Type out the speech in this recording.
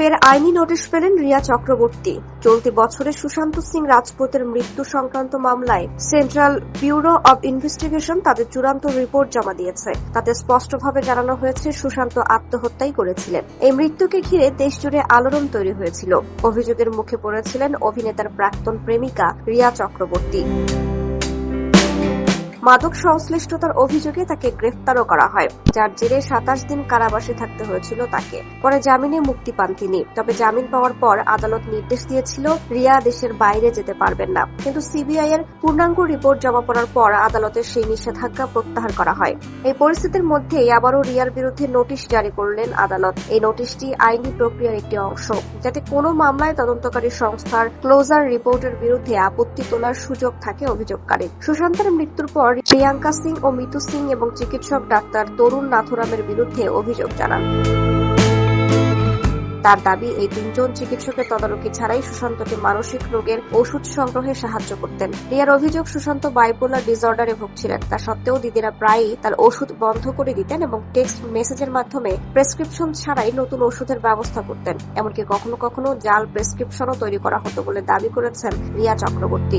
ফের আইনি নোটিশ পেলেন রিয়া চক্রবর্তী। চলতি বছরে সুশান্ত সিং রাজপুতের মৃত্যু সংক্রান্ত মামলায় সেন্ট্রাল ব্যুরো অব ইনভেস্টিগেশন তাদের চূড়ান্ত রিপোর্ট জমা দিয়েছে। তাতে স্পষ্টভাবে জানানো হয়েছে, সুশান্ত আত্মহত্যাই করেছিলেন। এই মৃত্যুকে ঘিরে দেশজুড়ে আলোড়ন তৈরি হয়েছিল। অভিযোগের মুখে পড়েছিলেন অভিনেতার প্রাক্তন প্রেমিকা রিয়া চক্রবর্তী। মাদক সংশ্লিষ্টতার অভিযোগে তাকে গ্রেফতারও করা হয়। যার জেরে সাতাশ দিন কারাবাসে থাকতে হয়েছিল তাকে। পরে জামিনে মুক্তি পান তিনি। তবে জামিন পাওয়ার পর আদালত নির্দেশ দিয়েছিল, রিয়া দেশের বাইরে যেতে পারবেন না। কিন্তু সিবিআই এর পূর্ণাঙ্গ রিপোর্ট জমা পড়ার পর আদালতের সেই নিষেধাজ্ঞা প্রত্যাহার করা হয়। এই পরিস্থিতির মধ্যেই আবারও রিয়ার বিরুদ্ধে নোটিশ জারি করলেন আদালত। এই নোটিশটি আইনি প্রক্রিয়ার একটি অংশ, যাতে কোনো মামলায় তদন্তকারী সংস্থার ক্লোজার রিপোর্টের বিরুদ্ধে আপত্তি তোলার সুযোগ থাকে অভিযোগকারী সুশান্তের মৃত্যুর পর প্রিয়াঙ্কা সিং ও মিতু সিং এবং চিকিৎসক ডাক্তার তরুণ নাথুরামের বিরুদ্ধে অভিযোগ জানান। তার দাবি, এই তিনজন চিকিৎসকের তদারকি ছাড়াই সুশান্তকে মানসিক রোগের ওষুধ সংগ্রহে সাহায্য করতেন। রিয়ার অভিযোগ, সুশান্ত বাইপোলার ডিসঅর্ডারে ভুগছিলেন। তা সত্ত্বেও দিদিরা প্রায়ই তার ওষুধ বন্ধ করে দিতেন এবং টেক্সট মেসেজের মাধ্যমে প্রেসক্রিপশন ছাড়াই নতুন ওষুধের ব্যবস্থা করতেন। এমনকি কখনো কখনো জাল প্রেসক্রিপশনও তৈরি করা হতো বলে দাবি করেছেন রিয়া চক্রবর্তী।